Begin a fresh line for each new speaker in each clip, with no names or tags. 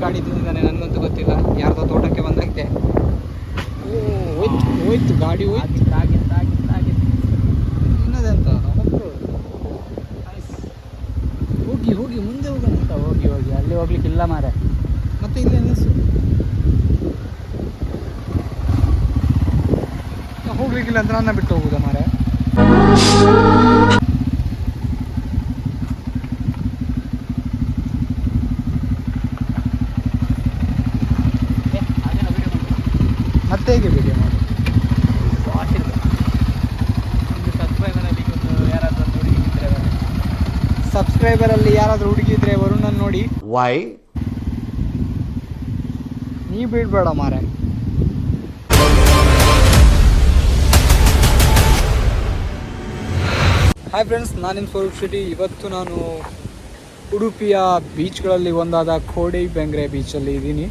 ಗಾಡಿ ತಿಂದಿದ್ದಾನೆ ನನಗಂತೂ ಗೊತ್ತಿಲ್ಲ. ಯಾರ್ದೋ ತೋಟಕ್ಕೆ ಬಂದಾಗಿದೆ ಹೋಯ್ತು ಗಾಡಿ ಹೋಯ್ತು ಇನ್ನದೆಂತ ಹೋಗಿ ಹೋಗಿ ಮುಂದೆ ಹೋಗೋಣ
ಹೋಗಿ ಹೋಗಿ ಅಲ್ಲಿ ಹೋಗ್ಲಿಕ್ಕಿಲ್ಲ ಮಾರೆ.
ಮತ್ತೆ ಇಲ್ಲಿ ನಿಲ್ಸು. ಹೋಗ್ಲಿಕ್ಕಿಲ್ಲ ಅಂದ್ರೆ ನನ್ನ ಬಿಟ್ಟು ಹೋಗುದಾ ಮಾರೆ? ಮತ್ತೆ ಹೇಗೆ ಬಿಡಿ ಮಾಡಿ ಸಬ್ಸ್ಕ್ರೈಬರಲ್ಲಿ ಯಾರಾದರೂ ಹುಡುಗಿ ಇದ್ರೆ ವರುಣನ್ ನೋಡಿ.
ವೈ
ನೀ ಬೀಳ್ಬೇಡ ಮಾರೆ. ಹಾಯ್ ಫ್ರೆಂಡ್ಸ್ ನಾನು ನಿಮ್ಮ ಸ್ವರೂಪ್ ಶೆಟ್ಟಿ. ಇವತ್ತು ನಾನು ಉಡುಪಿಯ ಬೀಚ್ಗಳಲ್ಲಿ ಒಂದಾದ ಕೋಡಿ ಬೆಂಗ್ರೆ ಬೀಚಲ್ಲಿ ಇದ್ದೀನಿ.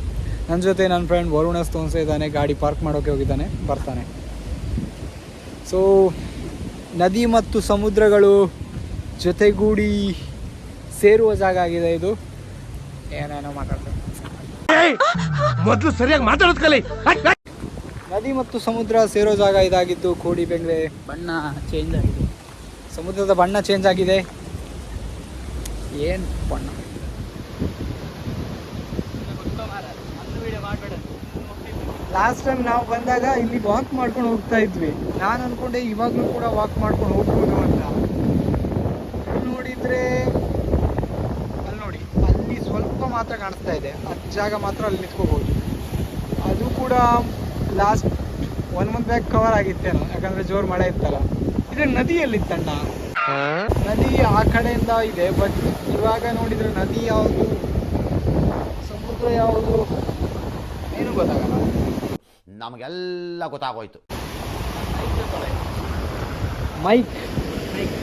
ನನ್ನ ಜೊತೆ ನನ್ನ ಫ್ರೆಂಡ್ ವರುಣ ಸ್ತೋನ್ಸ ಇದ್ದಾನೆ ಗಾಡಿ ಪಾರ್ಕ್ ಮಾಡೋಕ್ಕೆ ಹೋಗಿದ್ದಾನೆ ಬರ್ತಾನೆ. ಸೊ ನದಿ ಮತ್ತು ಸಮುದ್ರಗಳು ಜೊತೆಗೂಡಿ ಸೇರುವ ಜಾಗ ಆಗಿದೆ ಇದು. ಏನೇನೋ ಮಾತಾಡ್ತಾರೆ
ಮೊದಲು ಸರಿಯಾಗಿ ಮಾತಾಡೋದು ಕಲಿ.
ನದಿ ಮತ್ತು ಸಮುದ್ರ ಸೇರೋ ಜಾಗ ಇದಾಗಿದ್ದು ಕೋಡಿ ಬೆಂಗ್ರೆ
ಬಣ್ಣ ಚೇಂಜ್ ಆಗಿದೆ.
ಸಮುದ್ರದ ಬಣ್ಣ ಚೇಂಜ್ ಆಗಿದೆ. ಏನು ಬಣ್ಣ? ಲಾಸ್ಟ್ ಟೈಮ್ ನಾವು ಬಂದಾಗ ಇಲ್ಲಿ ವಾಕ್ ಮಾಡ್ಕೊಂಡು ಹೋಗ್ತಾ ಇದ್ವಿ. ನಾನು ಅನ್ಕೊಂಡೆ ಇವಾಗಲೂ ಕೂಡ ವಾಕ್ ಮಾಡ್ಕೊಂಡು ಹೋಗ್ಬೋದು ಅಂತ. ನೋಡಿದ್ರೆ ಅಲ್ಲಿ ನೋಡಿ ಅಲ್ಲಿ ಸ್ವಲ್ಪ ಮಾತ್ರ ಕಾಣಿಸ್ತಾ ಇದೆ. ಅದು ಜಾಗ ಮಾತ್ರ ಅಲ್ಲಿ ನಿಂತ್ಕೋಬಹುದು ಅದು ಕೂಡ last one month back cover ಆಗಿತ್ತೇನೋ ಯಾಕಂದ್ರೆ ಜೋರು ಮಳೆ ಇತ್ತಲ್ಲ. ಇದು ನದಿಯಲ್ಲಿತ್ತಣ್ಣ ನದಿ ಆ ಕಡೆಯಿಂದ ಇದೆ ಬಟ್ ಇವಾಗ ನೋಡಿದ್ರೆ ನದಿ ಯಾವುದು ಸಮುದ್ರ ಯಾವುದು ಏನು ಗೊತ್ತಾಗಲ್ಲ.
ನಮಗೆಲ್ಲ ಗೊತ್ತಾಗೋಯ್ತು.
ಮೈಕ್ ಮೈಕ್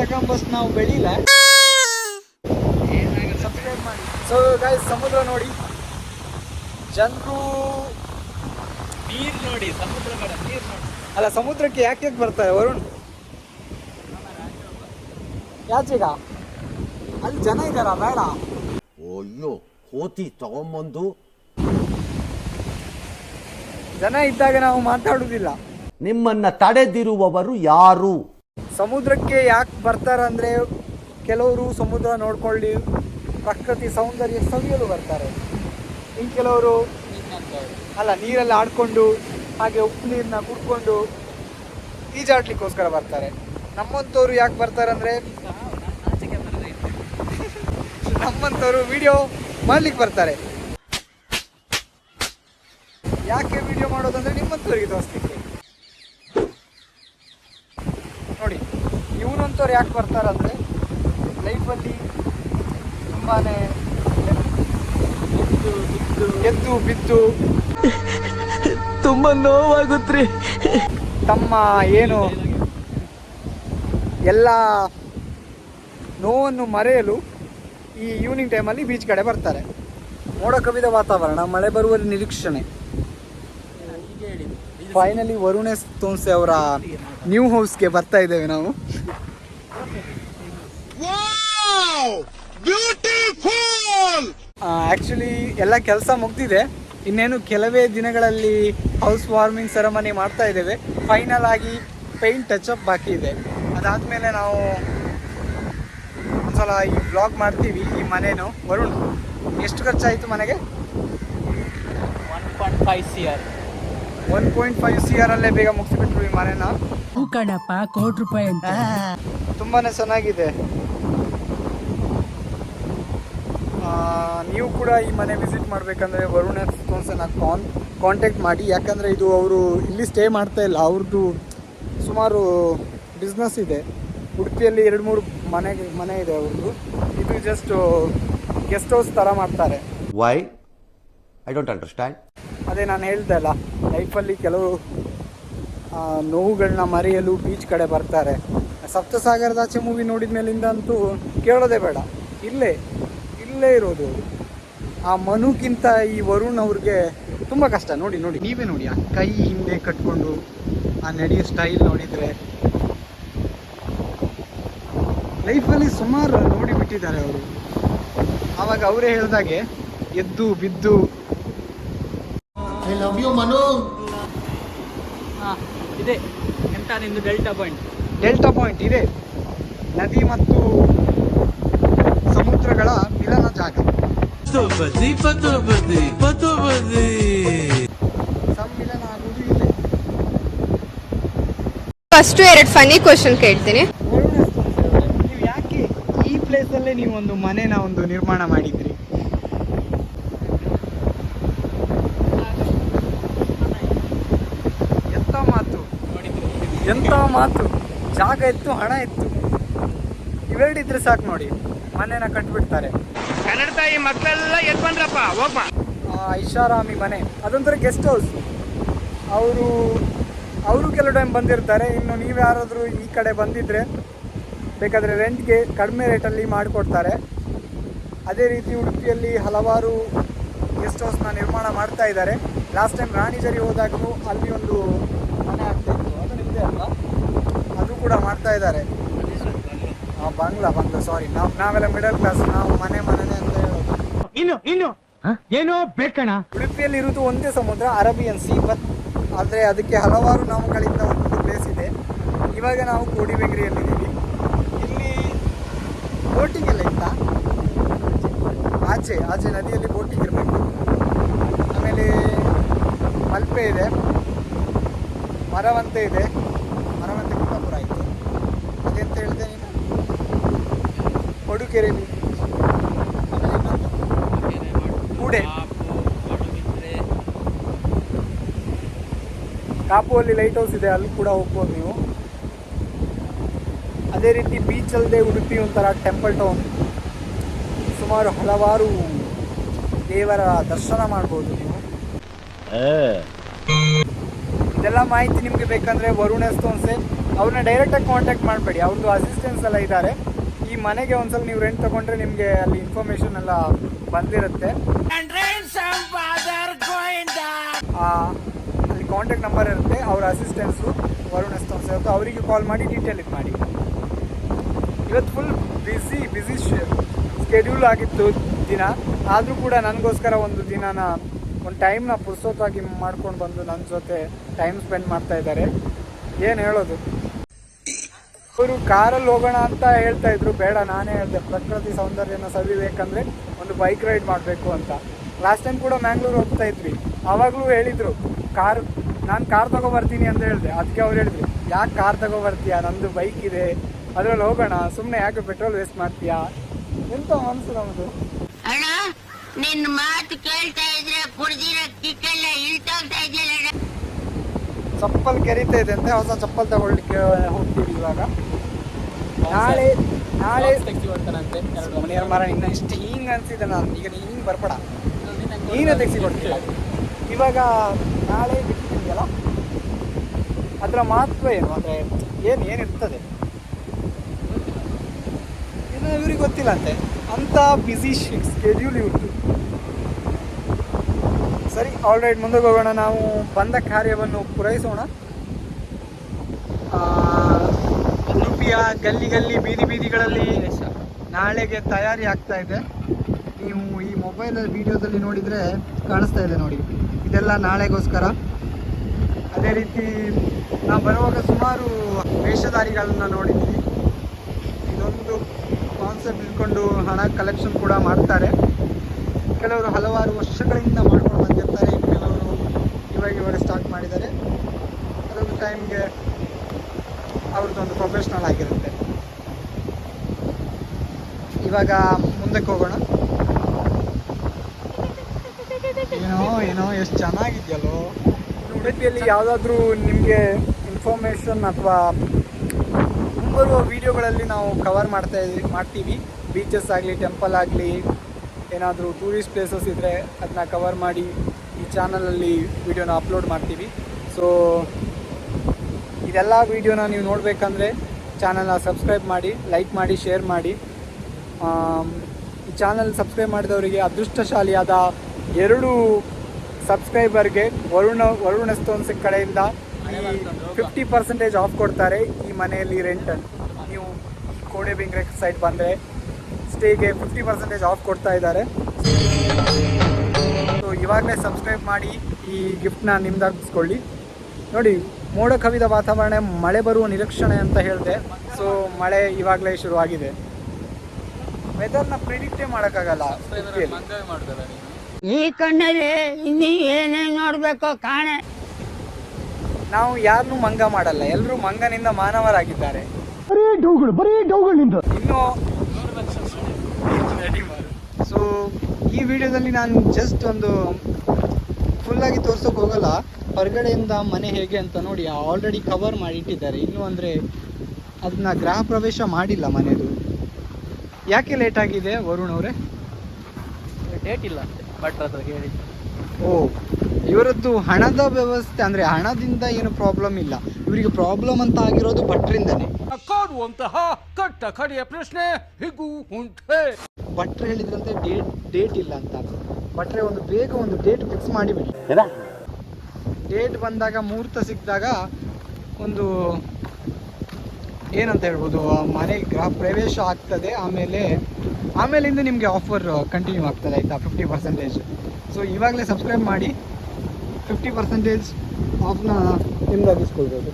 ತಗೊಂಬಸ್ ನಾವು ಬೆಳಿಲ್ಲ. ಸಬ್ಸ್ಕ್ರೈಬ್ ಮಾಡಿ. ಸೊ ಗಾಯ್ಸ್ ಸಮುದ್ರ ನೋಡಿ. ಜನರು
ನೀರು ನೋಡಿ ಸಮುದ್ರ ಬೇಡ ನೀರು ನೋಡಿ.
ಅಲ್ಲ ಸಮುದ್ರಕ್ಕೆ ಯಾಕೆ ಯಾಕೆ ಬರ್ತಾರೆ ವರುಣ್? ಯಾಚೀಗ? ಅಲ್ಲಿ ಜನ ಇದ್ದಾರ? ಬೇಡ.
ಅಯ್ಯೋ ಕೋತಿ ತಗೊಂಬಂದು.
ಜನ ಇದ್ದಾಗ ನಾವು ಮಾತಾಡುದಿಲ್ಲ.
ನಿಮ್ಮನ್ನ ತಡೆದಿರುವವರು ಯಾರು?
ಸಮುದ್ರಕ್ಕೆ ಯಾಕೆ ಬರ್ತಾರಂದರೆ ಕೆಲವರು ಸಮುದ್ರ ನೋಡ್ಕೊಳ್ಳಿ, ಪ್ರಕೃತಿ ಸೌಂದರ್ಯ ಸವಿಯಲು ಬರ್ತಾರೆ. ಇನ್ನು ಕೆಲವರು ಅಲ್ಲ, ನೀರಲ್ಲಿ ಆಡಿಕೊಂಡು, ಹಾಗೆ ಉಪ್ಪು ನೀರನ್ನ ಕುಡ್ಕೊಂಡು ಈಜಾಡ್ಲಿಕ್ಕೋಸ್ಕರ ಬರ್ತಾರೆ. ನಮ್ಮಂಥವ್ರು ಯಾಕೆ ಬರ್ತಾರೆ ಅಂದರೆ ನಮ್ಮಂಥವ್ರು ವಿಡಿಯೋ ಮಾಡ್ಲಿಕ್ಕೆ ಬರ್ತಾರೆ. ಯಾಕೆ ವಿಡಿಯೋ ಮಾಡೋದಂದರೆ ನಿಮ್ಮಂಥವ್ರಿಗೆ ತೋರಿಸ್ಲಿಕ್ಕೆ ನೋಡಿ ಇವನಂತವ್ರು ಯಾಕೆ ಬರ್ತಾರಂದ್ರೆ ಲೈಫಲ್ಲಿ ತುಂಬಾ ಎದ್ದು ಬಿದ್ದು
ತುಂಬ ನೋವಾಗುತ್ತ್ರಿ
ತಮ್ಮ ಏನು ಎಲ್ಲ ನೋವನ್ನು ಮರೆಯಲು ಈ ಈವ್ನಿಂಗ್ ಟೈಮಲ್ಲಿ ಬೀಚ್ ಕಡೆ ಬರ್ತಾರೆ. ಮೋಡ ಕವಿದ ವಾತಾವರಣ ಮಳೆ ಬರುವ ನಿರೀಕ್ಷಣೆ. ಫೈನಲಿ ವರುಣೇಶ್ ತೋನ್ಸೆ ಅವರ ನ್ಯೂ ಹೌಸ್ಗೆ ಬರ್ತಾ ಇದ್ದೇವೆ ನಾವು. ಆ್ಯಕ್ಚುಲಿ ಎಲ್ಲ ಕೆಲಸ ಮುಗ್ದಿದೆ. ಇನ್ನೇನು ಕೆಲವೇ ದಿನಗಳಲ್ಲಿ ಹೌಸ್ ವಾರ್ಮಿಂಗ್ ಸೆರೆಮನಿ ಮಾಡ್ತಾ ಇದ್ದೇವೆ. ಫೈನಲ್ ಆಗಿ ಪೇಂಟ್ ಅಪ್ ಬಾಕಿ ಇದೆ. ಅದಾದಮೇಲೆ ನಾವು ಒಂದ್ಸಲ ಈ ಬ್ಲಾಗ್ ಮಾಡ್ತೀವಿ ಈ ಮನೇನು. ವರುಣ್ ಎಷ್ಟು ಖರ್ಚಾಯಿತು ಮನೆಗೆ?
One point five C R
one point five C ಆರಲ್ಲೇ ಬೇಗ ಮುಗಿಸ್ಬಿಟ್ರು ಈ ಮನೆನ.
ಕಣಪ್ಪ ಕೋಟಿ ರೂಪಾಯಿ ಅಂತ.
ತುಂಬಾನೇ ಚೆನ್ನಾಗಿದೆ ಆ, ನೀವು ಕೂಡ ಈ ಮನೆ ವಿಸಿಟ್ ಮಾಡಬೇಕಂದ್ರೆ ವರುಣ ಸ್ಟೋನ್ಸನ್ನ ಕಾನ್ ಕಾಂಟ್ಯಾಕ್ಟ್ ಮಾಡಿ. ಯಾಕಂದರೆ ಇದು ಅವರು ಇಲ್ಲಿ ಸ್ಟೇ ಮಾಡ್ತಾ ಇಲ್ಲ. ಅವ್ರದ್ದು ಸುಮಾರು ಬಿಸ್ನೆಸ್ ಇದೆ. ಉಡುಪಿಯಲ್ಲಿ ಎರಡು ಮೂರು ಮನೆ ಮನೆ ಇದೆ ಅವ್ರದ್ದು ಇದು ಜಸ್ಟ್ ಗೆಸ್ಟ್ ಹೌಸ್ ಥರ ಮಾಡ್ತಾರೆ.
ವೈ ಐ ಡೋಂಟ್ ಅಂಡರ್ಸ್ಟ್ಯಾಂಡ್
ಅದೇ ನಾನು ಹೇಳ್ದೆ ಅಲ್ಲ ಲೈಫಲ್ಲಿ ಕೆಲವು ನೋವುಗಳನ್ನ ಮರೆಯಲು ಬೀಚ್ ಕಡೆ ಬರ್ತಾರೆ. ಸಪ್ತಸಾಗರದಾಚೆ ಮೂವಿ ನೋಡಿದ ಮೇಲಿಂದ ಅಂತೂ ಕೇಳೋದೇ ಬೇಡ. ಇಲ್ಲೇ ಇಲ್ಲೇ ಇರೋದು. ಆ ಮನುಕ್ಕಿಂತ ಈ ವರುಣ್ ಅವ್ರಿಗೆ ತುಂಬ ಕಷ್ಟ. ನೋಡಿ ನೋಡಿ ನೀವೇ ನೋಡಿ ಆ ಕೈ ಹಿಂದೆ ಕಟ್ಕೊಂಡು ಆ ನಡೆಯೋ ಸ್ಟೈಲ್ ನೋಡಿದರೆ. ಲೈಫಲ್ಲಿ ಸುಮಾರು ನೋಡಿ ಬಿಟ್ಟಿದ್ದಾರೆ ಅವರು. ಆವಾಗ ಅವರೇ ಹೇಳಿದಾಗೆ ಎದ್ದು ಬಿದ್ದು.
ಐ ಲವ್ ಯು ಮನು
ಹಾ ಇದೆ. ಎಂತ ನಿಂದು ಡೆಲ್ಟಾ ಪಾಯಿಂಟ್
ಡೆಲ್ಟಾ ಪಾಯಿಂಟ್ ಇದೆ. ನದಿ ಮತ್ತು ಸಮುದ್ರಗಳ ಮಿಲನ ಜಾಗ. ಸಮ್ಮಿಲನ ಆಗುವುದು ಇದೆ.
ಫಸ್ಟ್ ಎರಡು ಫನಿ ಕ್ವಶನ್ ಕೇಳ್ತೀನಿ.
ನೀವು ಯಾಕೆ ಈ ಪ್ಲೇಸಲ್ಲೇ ನೀವು ಒಂದು ಮನೆನ ಒಂದು ನಿರ್ಮಾಣ ಮಾಡಿದ್ರಿ? ಎಂತ ಮಾತು? ಎಂತ ಮಾತು? ಜಾಗ ಇತ್ತು ಹಣ ಇತ್ತು. ಇವೆರಡಿದ್ರೆ ಸಾಕು ನೋಡಿ. ಮನೆನ ಕಟ್ಬಿಡ್ತಾರೆ.
ಕನ್ನಡ ತಾಯಿ ಮಕ್ಕಳೆಲ್ಲ ಎದ್ ಬಂದ್ರಪ್ಪ ಹೋಗ್ಮ
ಐಷಾರಾಮಿ ಮನೆ. ಅದೊಂಥರ ಗೆಸ್ಟ್ ಹೌಸ್ ಅವರು ಅವರು ಕೆಲವು ಟೈಮ್ ಬಂದಿರ್ತಾರೆ. ಇನ್ನು ನೀವು ಯಾರಾದರೂ ಈ ಕಡೆ ಬಂದಿದ್ದರೆ ಬೇಕಾದರೆ ರೆಂಟ್ಗೆ ಕಡಿಮೆ ರೇಟಲ್ಲಿ ಮಾಡಿಕೊಡ್ತಾರೆ. ಅದೇ ರೀತಿ ಉಡುಪಿಯಲ್ಲಿ ಹಲವಾರು ಗೆಸ್ಟ್ ಹೌಸ್ನ ನಿರ್ಮಾಣ ಮಾಡ್ತಾ ಇದ್ದಾರೆ. ಲಾಸ್ಟ್ ಟೈಮ್ ರಾಣಿಜರಿ ಹೋದಾಗಲೂ ಅಲ್ಲಿ ಒಂದು ಮನೆ ಆಗ್ತಾ ಇತ್ತು. ಅದು ನಿಮ್ಮದೇ ಅಲ್ಲ ಅದು ಕೂಡ ಮಾಡ್ತಾ ಇದ್ದಾರೆ. ಬಾಂಗ್ಲಾ ಬಂಗ್ಲಾ ಸಾರಿ ನಾವು ನಾವೆಲ್ಲ ಮಿಡಲ್ ಕ್ಲಾಸ್ ನಾವು ಮನೆ ಮನೆನೇ ಅಂತ ಹೇಳೋದು.
ಇನ್ನು ಇನ್ನು? ಏನು ಬೇಕಣ
ಉಡುಪಿಯಲ್ಲಿ ಇರುವುದು ಒಂದೇ ಸಮುದ್ರ ಅರಬಿಯನ್ ಸೀ ಬಟ್ ಆದರೆ ಅದಕ್ಕೆ ಹಲವಾರು ನಾಮಗಳಿಂದ ಒಂದು ಪ್ಲೇಸ್ ಇದೆ. ಇವಾಗ ನಾವು ಕೋಡಿಬೆಂಗ್ರಿಯಲ್ಲಿದ್ದೀವಿ. ಇಲ್ಲಿ ಬೋಟಿಂಗ್ ಎಲ್ಲ ಇತ್ತ? ಆಚೆ ಆಚೆ ನದಿಯಲ್ಲಿ ಬೋಟಿಂಗ್ ಇರಬೇಕು. ಆಮೇಲೆ ಮಲ್ಪೆ ಇದೆ. ಮರವಂತೆ ಇದೆ ಮರವಂತೆ ಕುಂದಾಪುರ ಆಯಿತು ಅದೆಂತ ಹೇಳಿದೆ ನೀನು ಕೂಡೆ. ಕಾಪು ಅಲ್ಲಿ ಲೈಟ್ ಹೌಸ್ ಇದೆ, ಅಲ್ಲಿ ಕೂಡ ಹೋಗ್ಬೋದು ನೀವು. ಅದೇ ರೀತಿ ಬೀಚ್ ಅಲ್ಲದೆ ಉಡುಪಿ ಒಂಥರ ಟೆಂಪಲ್ ಟೌನ್ ಸುಮಾರು ಹಲವಾರು ದೇವರ ದರ್ಶನ ಮಾಡ್ಬೋದು ನೀವು. ಇದೆಲ್ಲ ಮಾಹಿತಿ ನಿಮಗೆ ಬೇಕಂದ್ರೆ ವರುಣ್ ಎಸ್ತೋನ್ಸೆ ಅವ್ರನ್ನ ಡೈರೆಕ್ಟಾಗಿ ಕಾಂಟ್ಯಾಕ್ಟ್ ಮಾಡಬೇಡಿ. ಅವ್ರದ್ದು ಅಸಿಸ್ಟೆನ್ಸ್ ಎಲ್ಲ ಇದ್ದಾರೆ ಈ ಮನೆಗೆ ಒಂದ್ಸಲ ನೀವು ರೆಂಟ್ ತಗೊಂಡ್ರೆ ನಿಮಗೆ ಅಲ್ಲಿ ಇನ್ಫಾರ್ಮೇಶನ್ ಎಲ್ಲ ಬಂದಿರುತ್ತೆ. ಅಲ್ಲಿ ಕಾಂಟ್ಯಾಕ್ಟ್ ನಂಬರ್ ಇರುತ್ತೆ. ಅವ್ರ ಅಸಿಸ್ಟೆನ್ಸು ವರುಣ್ ಅಸ್ತಾನ್ ಇರುತ್ತೆ ಅವರಿಗೆ ಕಾಲ್ ಮಾಡಿ ಡೀಟೇಲ್ ಮಾಡಿ. ಇವತ್ತು ಫುಲ್ ಬ್ಯುಸಿ ಬ್ಯುಸಿ ಸ್ಕೆಡ್ಯೂಲ್ ಆಗಿತ್ತು ದಿನ. ಆದರೂ ಕೂಡ ನನಗೋಸ್ಕರ ಒಂದು ದಿನನ, ಒಂದು ಟೈಮ್ನ ಪುರ್ಸೋತಾಗಿ ಮಾಡ್ಕೊಂಡು ಬಂದು ನನ್ನ ಜೊತೆ ಟೈಮ್ ಸ್ಪೆಂಡ್ ಮಾಡ್ತಾ ಇದ್ದಾರೆ. ಏನು ಹೇಳೋದು? ಅವರು ಕಾರಲ್ಲಿ ಹೋಗೋಣ ಅಂತ ಹೇಳ್ತಾ ಇದ್ರು, ಬೇಡ, ನಾನೇ ಹೇಳಿದೆ. ಪ್ರಕೃತಿ ಸೌಂದರ್ಯನ ಸವಿಬೇಕಂದ್ರೆ ಒಂದು ಬೈಕ್ ರೈಡ್ ಮಾಡಬೇಕು ಅಂತ. ಲಾಸ್ಟ್ ಟೈಮ್ ಕೂಡ ಮ್ಯಾಂಗ್ಳೂರ್ ಹೋಗ್ತಾ ಇದ್ವಿ. ಆವಾಗಲೂ ಹೇಳಿದರು, ಕಾರ್, ನಾನು ಕಾರ್ ತಗೊಬರ್ತೀನಿ ಅಂತ ಹೇಳಿದೆ. ಅದಕ್ಕೆ ಅವ್ರು ಹೇಳಿದ್ರು, ಯಾಕೆ ಕಾರ್ ತಗೊಬರ್ತೀಯಾ? ನಂದು ಬೈಕ್ ಇದೆ. ಅದರಲ್ಲಿ ಹೋಗೋಣ. ಸುಮ್ಮನೆ ಯಾಕೆ ಪೆಟ್ರೋಲ್ ವೇಸ್ಟ್ ಮಾಡ್ತೀಯಾ? ಎಂತ ಮನಸ್ಸು ನಮ್ಮದು
ಅಣ್ಣ, ನಿನ್ ಮಾತು ಕೇಳ್ತಾ ಇದ್ರೆ
ಚಪ್ಪಲ್ ಕೆರಿತಾ ಇದೆ ಅಂತೆ ಹೊಸ ಚಪ್ಪಲ್ ತಗೊಳ್ಳಿಕ್ಕೆ ಹೋಗ್ತೀವಿ ಇವಾಗ. ನಾಳೆ ನಾಳೆ ಮನೆಯ ಮರ ಇನ್ನ ಇಷ್ಟು ಹಿಂಗ್ ಅನ್ಸಿದೆ ನಾನು. ಈಗ ನೀನು ಹಿಂಗ್ ಬರ್ಬೇಡ. ನೀನೇ ತೆಗ್ಸಿ ಇವಾಗ ನಾಳೆ ಬಿಟ್ಟಿದೆಯಲ್ಲ ಅದರ ಮಹತ್ವ ಏನು? ಅಂದರೆ ಏನು ಏನಿರ್ತದೆ ಇದು ಇವ್ರಿಗೆ ಗೊತ್ತಿಲ್ಲ ಅಂತೆ. ಅಂಥ ಬ್ಯುಸಿ ಶೆಡ್ಯೂಲ್ ಇವ್ರದ್ದು ಸರಿ ಆಲ್ ರೈಟ್ ಮುಂದೆ ಹೋಗೋಣ. ನಾವು ಬಂದ ಕಾರ್ಯವನ್ನು ಪೂರೈಸೋಣ. ಉಡುಪಿಯ ಗಲ್ಲಿ ಗಲ್ಲಿ ಬೀದಿ ಬೀದಿಗಳಲ್ಲಿ ನಾಳೆಗೆ ತಯಾರಿ ಆಗ್ತಾ ಇದೆ. ನೀವು ಈ ಮೊಬೈಲ್ ವಿಡಿಯೋದಲ್ಲಿ ನೋಡಿದರೆ ಕಾಣಿಸ್ತಾ ಇದೆ ನೋಡಿ. ಇದೆಲ್ಲ ನಾಳೆಗೋಸ್ಕರ. ಅದೇ ರೀತಿ ನಾವು ಬರುವಾಗ ಸುಮಾರು ವೇಷಧಾರಿಗಳನ್ನು ನೋಡಿದ್ವಿ. ಇದೊಂದು ಕಾನ್ಸೆಪ್ಟ್ ಇಟ್ಕೊಂಡು ಹಣ ಕಲೆಕ್ಷನ್ ಕೂಡ ಮಾಡ್ತಾರೆ. ಕೆಲವರು ಹಲವಾರು ವರ್ಷಗಳಿಂದ ಮಾಡ್ಕೊಂಡು ಬಂದಿರ್ತಾರೆ, ಕೆಲವರು ಇವಾಗ ಇವಾಗ ಸ್ಟಾರ್ಟ್ ಮಾಡಿದ್ದಾರೆ. ಅದೊಂದು ಟೈಮ್ಗೆ ಅವ್ರದ್ದೊಂದು ಪ್ರೊಫೆಷ್ನಲ್ ಆಗಿರುತ್ತೆ. ಇವಾಗ ಮುಂದಕ್ಕೆ ಹೋಗೋಣ. ಏನೋ ಏನೋ, ಎಷ್ಟು ಚೆನ್ನಾಗಿದೆಯಲ್ಲೋ. ಉಡುಪಿಯಲ್ಲಿ ಯಾವುದಾದ್ರೂ ನಿಮಗೆ ಇನ್ಫಾರ್ಮೇಷನ್ ಅಥವಾ ಮುಂಬರುವ ವಿಡಿಯೋಗಳಲ್ಲಿ ನಾವು ಕವರ್ ಮಾಡ್ತಾ ಮಾಡ್ತೀವಿ. ಬೀಚಸ್ ಆಗಲಿ ಟೆಂಪಲ್ ಆಗಲಿ ಏನಾದರೂ ಟೂರಿಸ್ಟ್ ಪ್ಲೇಸಸ್ ಇದ್ದರೆ ಅದನ್ನ ಕವರ್ ಮಾಡಿ ಈ ಚಾನಲಲ್ಲಿ ವಿಡಿಯೋನ ಅಪ್ಲೋಡ್ ಮಾಡ್ತೀವಿ. ಸೊ ಇದೆಲ್ಲ ವೀಡಿಯೋನ ನೀವು ನೋಡಬೇಕಂದ್ರೆ ಚಾನಲ್ನ ಸಬ್ಸ್ಕ್ರೈಬ್ ಮಾಡಿ ಲೈಕ್ ಮಾಡಿ ಶೇರ್ ಮಾಡಿ. ಈ ಚಾನಲ್ ಸಬ್ಸ್ಕ್ರೈಬ್ ಮಾಡಿದವರಿಗೆ ಅದೃಷ್ಟಶಾಲಿಯಾದ ಎರಡು ಸಬ್ಸ್ಕ್ರೈಬರ್ಗೆ ವರುಣ ವರುಣ ಸ್ಟೋನ್ಸ್ ಕಡೆಯಿಂದ ಫಿಫ್ಟಿ ಪರ್ಸೆಂಟೇಜ್ ಆಫ್ ಕೊಡ್ತಾರೆ ಈ ಮನೆಯಲ್ಲಿ ರೆಂಟನ್ನು ನೀವು ಕೋಡೆ ಬಿಂಗ್ರೆ ಸೈಡ್ ಬಂದರೆ ಸ್ಟೇಗೆ ಫಿಫ್ಟಿ ಪರ್ಸೆಂಟೇಜ್ ಆಫ್ ಕೊಡ್ತಾ ಇದ್ದಾರೆ. ಸೊ ಇವಾಗಲೇ ಸಬ್ಸ್ಕ್ರೈಬ್ ಮಾಡಿ ಈ ಗಿಫ್ಟ್ನ ನಿಮ್ದಾಗಿಸ್ಕೊಳ್ಳಿ ನೋಡಿ ಮೋಡ ಕವಿದ ವಾತಾವರಣ ಮಳೆ ಬರುವ ನಿರೀಕ್ಷಣೆ ಅಂತ ಹೇಳಿದೆ. ಸೊ ಮಳೆ ಇವಾಗಲೇ ಶುರುವಾಗಿದೆ. ವೆದರ್ನ ಪ್ರಿಡಿಕ್ಟೇ ಮಾಡೋಕ್ಕಾಗಲ್ಲ.
ಈ ಕಣ್ಣಲ್ಲಿ ಇನ್ನೀ ಏನೇನ್ ನೋಡಬೇಕು ಕಾಣೆ.
ನಾವು ಯಾರನ್ನೂ ಮಂಗ ಮಾಡಲ್ಲ. ಎಲ್ಲರೂ ಮಂಗನಿಂದ ಮಾನವರಾಗಿದ್ದಾರೆ. ಬರೀ ಡುಗಳ್ ಬರೀ ಇನ್ನು ಸೊ ಈ ವಿಡಿಯೋದಲ್ಲಿ ನಾನು ಜಸ್ಟ್ ಒಂದು ಫುಲ್ಲಾಗಿ ತೋರ್ಸೋಕೆ ಹೋಗಲ್ಲ. ಹೊರಗಡೆಯಿಂದ ಮನೆ ಹೇಗೆ ಅಂತ ನೋಡಿ ಆಲ್ರೆಡಿ ಕವರ್ ಮಾಡಿ ಇಟ್ಟಿದ್ದಾರೆ ಇನ್ನು ಅಂದರೆ ಅದನ್ನ ಗೃಹ ಪ್ರವೇಶ ಮಾಡಿಲ್ಲ ಮನೆಯದು ಯಾಕೆ ಲೇಟ್ ಆಗಿದೆ ವರುಣ್ ಅವರೇ?
ಡೇಟ್ ಇಲ್ಲ ಹೇಳಿ ಭಟ್ರ ಹತ್ರ ಕೇಳಿ.
ಓ ಇವರದ್ದು ಹಣದ ವ್ಯವಸ್ಥೆ ಅಂದರೆ ಹಣದಿಂದ ಏನು ಪ್ರಾಬ್ಲಮ್ ಇಲ್ಲ. ಇವರಿಗೆ ಪ್ರಾಬ್ಲಮ್ ಅಂತ ಆಗಿರೋದು ಭಟ್ರಿಂದನೇ.
ಕಾಡುವಂತಹ ಕಟ್ಟ ಕಡೆಯ ಪ್ರಶ್ನೆ ಹಿಗು ಉಂಟೆ.
ಭಟ್ರು ಹೇಳಿದ್ರಂತೆ ಡೇಟ್ ಡೇಟ್ ಇಲ್ಲ ಅಂತ. ಭಟ್ರೆ ಒಂದು ಬೇಗ ಒಂದು ಡೇಟ್ ಫಿಕ್ಸ್ ಮಾಡಿಬಿಡಿ. ಡೇಟ್ ಬಂದಾಗ ಮುಹೂರ್ತ ಸಿಕ್ಕಿದಾಗ ಒಂದು ಏನಂತ ಹೇಳ್ಬೋದು ಮನೆ ಗೃಹ ಪ್ರವೇಶ ಆಗ್ತದೆ ಆಮೇಲೆ ಆಮೇಲಿಂದ ನಿಮಗೆ ಆಫರ್ ಕಂಟಿನ್ಯೂ ಆಗ್ತದೆ ಆಯಿತಾ? ಫಿಫ್ಟಿ ಪರ್ಸೆಂಟೇಜ್ ಸೊ ಇವಾಗಲೇ ಸಬ್ಸ್ಕ್ರೈಬ್ ಮಾಡಿ ಫಿಫ್ಟಿ ಪರ್ಸೆಂಟೇಜ್ ಆಫ್ನ ನಿಮ್ದಾಗಿಸ್ಕೊಳ್ಬೋದು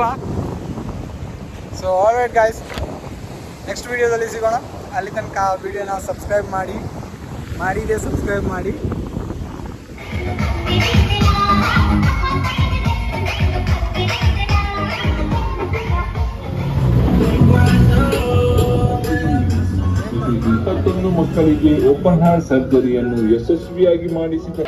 ಹೋಗುವ ಸೊ ಆಲ್ರೈಟ್ ಗಾಯ್ಸ್ ನೆಕ್ಸ್ಟ್ ವೀಡಿಯೋದಲ್ಲಿ ಸಿಗೋಣ. ಅಲ್ಲಿ ತನಕ ಆ ವಿಡಿಯೋನ ಸಬ್ಸ್ಕ್ರೈಬ್ ಮಾಡಿ. ಮಾಡಿದೆ ಸಬ್ಸ್ಕ್ರೈಬ್ ಮಾಡಿ.
ಇಪ್ಪತ್ತೊಂದು ಮಕ್ಕಳಿಗೆ ಓಪನ್ ಹಾರ್ಟ್ ಸರ್ಜರಿಯನ್ನು ಯಶಸ್ವಿಯಾಗಿ ಮಾಡಿಸಿದ